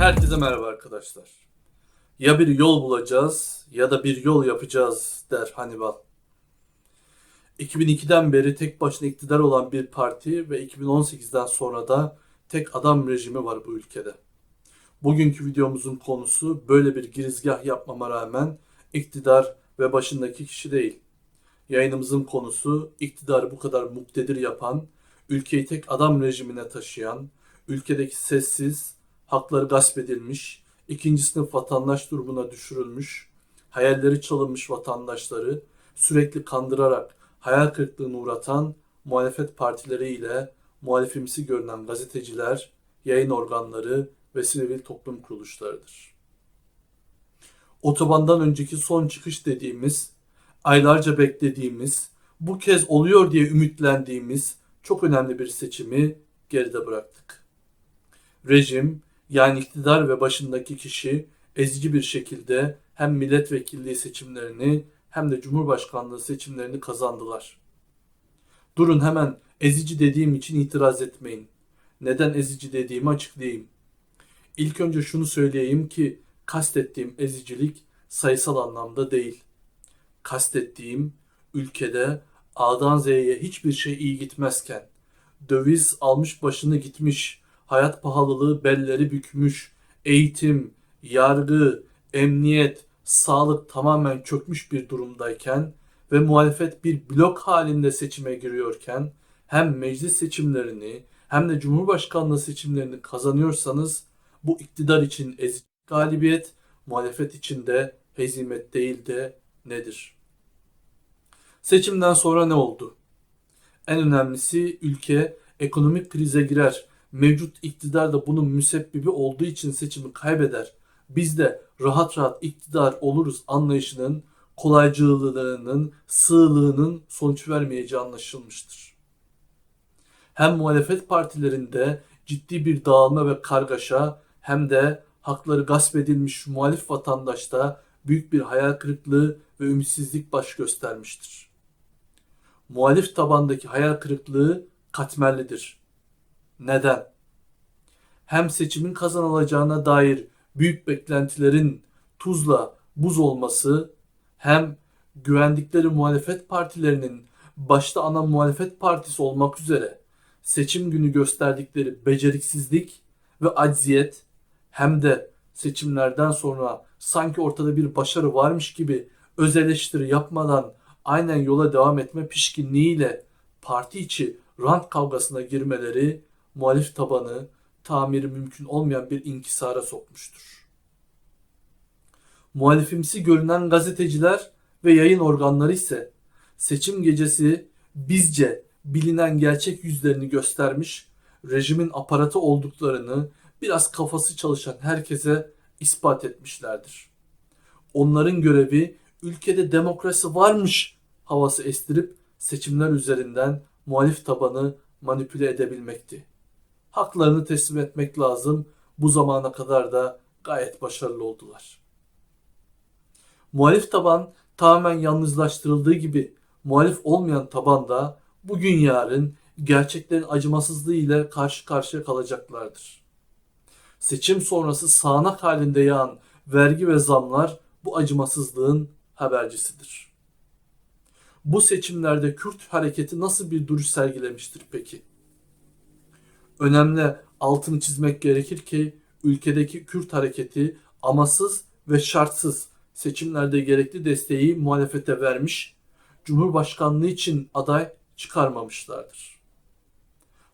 Herkese merhaba arkadaşlar. Ya bir yol bulacağız ya da bir yol yapacağız der Hannibal. 2002'den beri tek başına iktidar olan bir parti ve 2018'den sonra da tek adam rejimi var bu ülkede. Bugünkü videomuzun konusu böyle bir girizgah yapmama rağmen iktidar ve başındaki kişi değil. Yayınımızın konusu iktidarı bu kadar muktedir yapan, ülkeyi tek adam rejimine taşıyan, ülkedeki sessiz, hakları gasp edilmiş, ikinci sınıf vatandaş durumuna düşürülmüş, hayalleri çalınmış vatandaşları sürekli kandırarak hayal kırıklığına uğratan muhalefet partileriyle muhalifimsi görünen gazeteciler, yayın organları ve sivil toplum kuruluşlarıdır. Otobandan önceki son çıkış dediğimiz, aylarca beklediğimiz, bu kez oluyor diye ümitlendiğimiz çok önemli bir seçimi geride bıraktık. Rejim, yani iktidar ve başındaki kişi ezici bir şekilde hem milletvekilliği seçimlerini hem de cumhurbaşkanlığı seçimlerini kazandılar. Durun hemen ezici dediğim için itiraz etmeyin. Neden ezici dediğimi açıklayayım. İlk önce şunu söyleyeyim ki kastettiğim ezicilik sayısal anlamda değil. Kastettiğim ülkede A'dan Z'ye hiçbir şey iyi gitmezken, döviz almış başını gitmiş, hayat pahalılığı belleri bükmüş, eğitim, yargı, emniyet, sağlık tamamen çökmüş bir durumdayken ve muhalefet bir blok halinde seçime giriyorken hem meclis seçimlerini hem de cumhurbaşkanlığı seçimlerini kazanıyorsanız bu iktidar için ezici galibiyet, muhalefet için de hezimet değil de nedir? Seçimden sonra ne oldu? En önemlisi ülke ekonomik krize girer. Mevcut iktidar da bunun müsebbibi olduğu için seçimi kaybeder. Biz de rahat rahat iktidar oluruz anlayışının kolaycılığının, sığlığının sonuç vermeyeceği anlaşılmıştır. Hem muhalefet partilerinde ciddi bir dağılma ve kargaşa hem de hakları gasp edilmiş muhalif vatandaşta büyük bir hayal kırıklığı ve ümitsizlik baş göstermiştir. Muhalif tabandaki hayal kırıklığı katmerlidir. Neden? Hem seçimin kazanılacağına dair büyük beklentilerin tuzla buz olması hem güvendikleri muhalefet partilerinin başta ana muhalefet partisi olmak üzere seçim günü gösterdikleri beceriksizlik ve acziyet hem de seçimlerden sonra sanki ortada bir başarı varmış gibi öz eleştiri yapmadan aynen yola devam etme pişkinliğiyle parti içi rant kavgasına girmeleri muhalif tabanı tamiri mümkün olmayan bir inkisara sokmuştur. Muhalifimsi görünen gazeteciler ve yayın organları ise seçim gecesi bizce bilinen gerçek yüzlerini göstermiş, rejimin aparatı olduklarını biraz kafası çalışan herkese ispat etmişlerdir. Onların görevi ülkede demokrasi varmış havası estirip seçimler üzerinden muhalif tabanı manipüle edebilmekti. Haklarını teslim etmek lazım. Bu zamana kadar da gayet başarılı oldular. Muhalif taban tamamen yalnızlaştırıldığı gibi muhalif olmayan taban da bugün yarın gerçeklerin acımasızlığı ile karşı karşıya kalacaklardır. Seçim sonrası sağanak halinde yağan vergi ve zamlar bu acımasızlığın habercisidir. Bu seçimlerde Kürt hareketi nasıl bir duruş sergilemiştir peki? Önemli altını çizmek gerekir ki ülkedeki Kürt hareketi amasız ve şartsız seçimlerde gerekli desteği muhalefete vermiş, Cumhurbaşkanlığı için aday çıkarmamışlardır.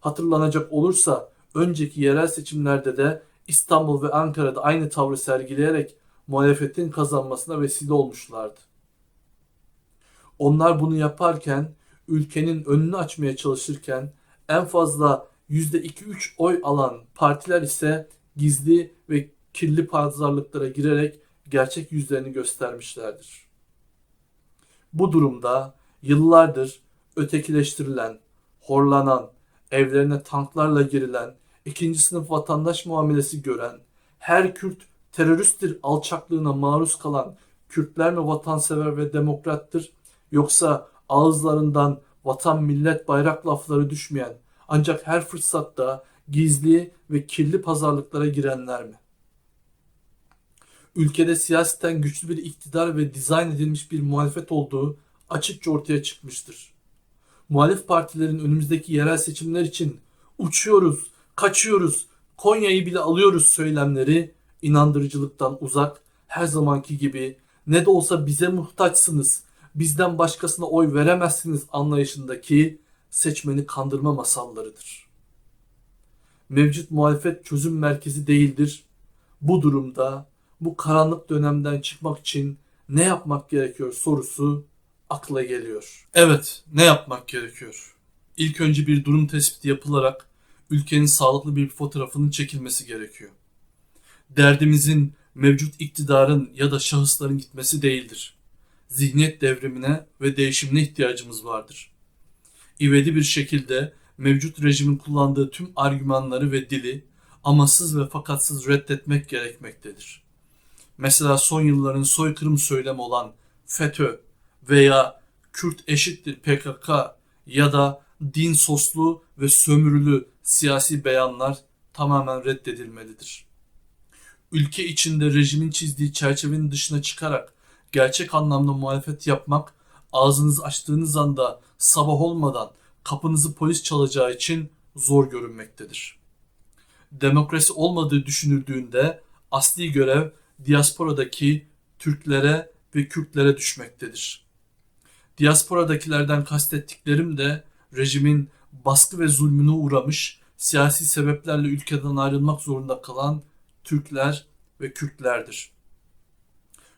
Hatırlanacak olursa önceki yerel seçimlerde de İstanbul ve Ankara'da aynı tavrı sergileyerek muhalefetin kazanmasına vesile olmuşlardı. Onlar bunu yaparken, ülkenin önünü açmaya çalışırken en fazla %2-3 oy alan partiler ise gizli ve kirli pazarlıklara girerek gerçek yüzlerini göstermişlerdir. Bu durumda yıllardır ötekileştirilen, horlanan, evlerine tanklarla girilen, ikinci sınıf vatandaş muamelesi gören, her Kürt teröristtir alçaklığına maruz kalan Kürtler mi vatansever ve demokrattır yoksa ağızlarından vatan millet bayrak lafları düşmeyen ancak her fırsatta gizli ve kirli pazarlıklara girenler mi? ülkede siyaseten güçlü bir iktidar ve dizayn edilmiş bir muhalefet olduğu açıkça ortaya çıkmıştır. Muhalif partilerin önümüzdeki yerel seçimler için uçuyoruz, kaçıyoruz, Konya'yı bile alıyoruz söylemleri inandırıcılıktan uzak, her zamanki gibi ne de olsa bize muhtaçsınız, bizden başkasına oy veremezsiniz anlayışındaki seçmeni kandırma masallarıdır. Mevcut muhalefet çözüm merkezi değildir. Bu durumda bu karanlık dönemden çıkmak için ne yapmak gerekiyor sorusu akla geliyor. Evet, ne yapmak gerekiyor? İlk önce bir durum tespiti yapılarak ülkenin sağlıklı bir fotoğrafının çekilmesi gerekiyor. Derdimizin mevcut iktidarın ya da şahısların gitmesi değildir. Zihniyet devrimine ve değişimine ihtiyacımız vardır. İvedi bir şekilde mevcut rejimin kullandığı tüm argümanları ve dili amasız ve fakatsız reddetmek gerekmektedir. Mesela son yılların soykırım söylemi olan FETÖ veya Kürt eşittir PKK ya da din soslu ve sömürülü siyasi beyanlar tamamen reddedilmelidir. Ülke içinde rejimin çizdiği çerçevenin dışına çıkarak gerçek anlamda muhalefet yapmak ağzınızı açtığınız anda sabah olmadan kapınızı polis çalacağı için zor görünmektedir. Demokrasi olmadığı düşünüldüğünde asli görev diasporadaki Türklere ve Kürtlere düşmektedir. Diasporadakilerden kastettiklerim de rejimin baskı ve zulmüne uğramış, siyasi sebeplerle ülkeden ayrılmak zorunda kalan Türkler ve Kürtlerdir.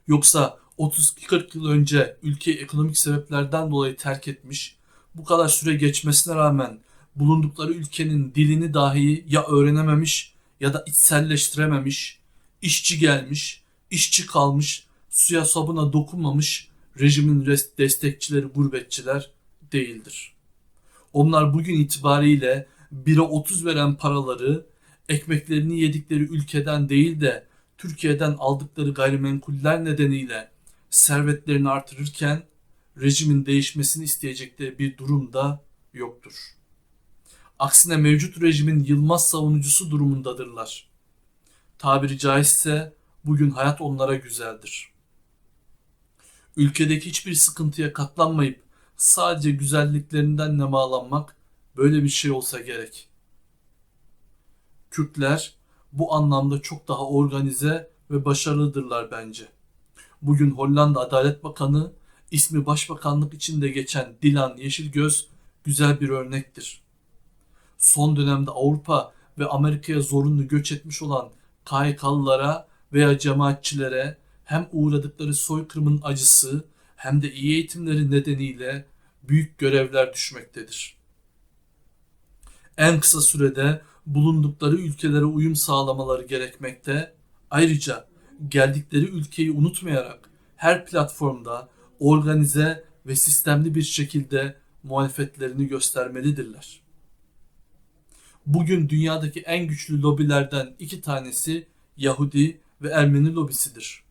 Yoksa 30-40 yıl önce ülkeyi ekonomik sebeplerden dolayı terk etmiş, bu kadar süre geçmesine rağmen bulundukları ülkenin dilini dahi ya öğrenememiş ya da içselleştirememiş, işçi gelmiş, işçi kalmış, suya sabuna dokunmamış rejimin destekçileri, gurbetçiler değildir. Onlar bugün itibariyle 1'e 30 veren paraları ekmeklerini yedikleri ülkeden değil de Türkiye'den aldıkları gayrimenkuller nedeniyle servetlerini artırırken rejimin değişmesini isteyecekleri bir durum da yoktur. Aksine mevcut rejimin yılmaz savunucusu durumundadırlar. Tabiri caizse bugün hayat onlara güzeldir. Ülkedeki hiçbir sıkıntıya katlanmayıp sadece güzelliklerinden nemalanmak böyle bir şey olsa gerek. Kürtler bu anlamda çok daha organize ve başarılıdırlar bence. Bugün Hollanda Adalet Bakanı ismi başbakanlık içinde geçen Dilan Yeşilgöz güzel bir örnektir. Son dönemde Avrupa ve Amerika'ya zorunlu göç etmiş olan KHK'lılara veya cemaatçilere hem uğradıkları soykırımın acısı hem de iyi eğitimleri nedeniyle büyük görevler düşmektedir. En kısa sürede bulundukları ülkelere uyum sağlamaları gerekmekte. Ayrıca geldikleri ülkeyi unutmayarak her platformda organize ve sistemli bir şekilde muhalefetlerini göstermelidirler. Bugün dünyadaki en güçlü lobilerden iki tanesi Yahudi ve Ermeni lobisidir.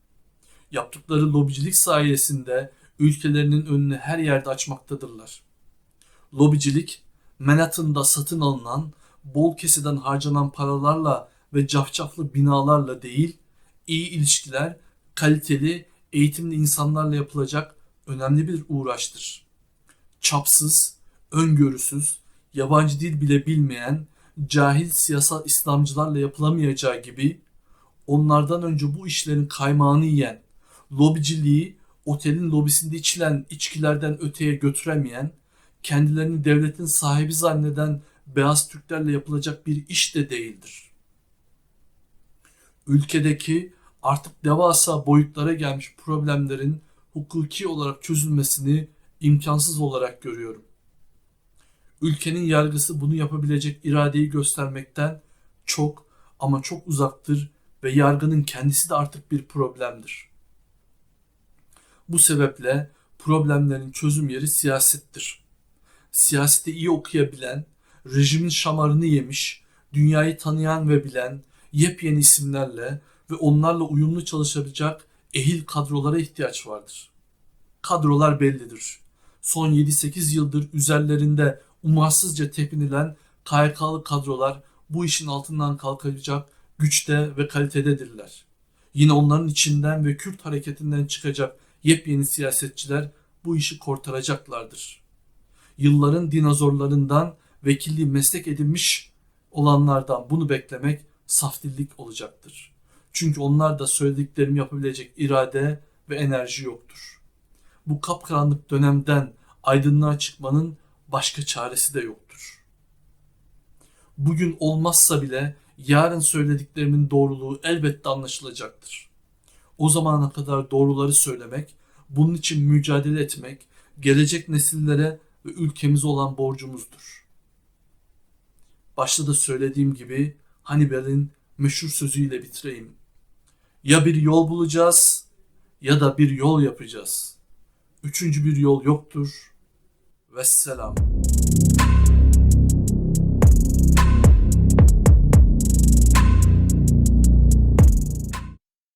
Yaptıkları lobicilik sayesinde ülkelerinin önünü her yerde açmaktadırlar. Lobicilik, Manhattan'da satın alınan, bol keseden harcanan paralarla ve cafcaflı binalarla değil, iyi ilişkiler, kaliteli, eğitimli insanlarla yapılacak önemli bir uğraştır. Çapsız, öngörüsüz, yabancı dil bile bilmeyen, cahil siyasal İslamcılarla yapılamayacağı gibi onlardan önce bu işlerin kaymağını yiyen, lobiciliği otelin lobisinde içilen içkilerden öteye götüremeyen, kendilerini devletin sahibi zanneden beyaz Türklerle yapılacak bir iş de değildir. Ülkedeki artık devasa boyutlara gelmiş problemlerin hukuki olarak çözülmesini imkansız olarak görüyorum. Ülkenin yargısı bunu yapabilecek iradeyi göstermekten çok ama çok uzaktır ve yargının kendisi de artık bir problemdir. Bu sebeple problemlerin çözüm yeri siyasettir. Siyaseti iyi okuyabilen, rejimin şamarını yemiş, dünyayı tanıyan ve bilen yepyeni isimlerle ve onlarla uyumlu çalışabilecek ehil kadrolara ihtiyaç vardır. Kadrolar bellidir. Son 7-8 yıldır üzerlerinde umarsızca tepinilen KYK'lı kadrolar bu işin altından kalkacak güçte ve kalitededirler. Yine onların içinden ve Kürt hareketinden çıkacak yepyeni siyasetçiler bu işi kurtaracaklardır. Yılların dinozorlarından vekilliği meslek edinmiş olanlardan bunu beklemek saf dillik olacaktır. Çünkü onlar da söylediklerimi yapabilecek irade ve enerji yoktur. Bu kapkaranlık dönemden aydınlığa çıkmanın başka çaresi de yoktur. Bugün olmazsa bile yarın söylediklerimin doğruluğu elbette anlaşılacaktır. O zamana kadar doğruları söylemek, bunun için mücadele etmek, gelecek nesillere ve ülkemize olan borcumuzdur. Başta da söylediğim gibi Hannibal'in meşhur sözüyle bitireyim. Ya bir yol bulacağız ya da bir yol yapacağız. Üçüncü bir yol yoktur. Vesselam.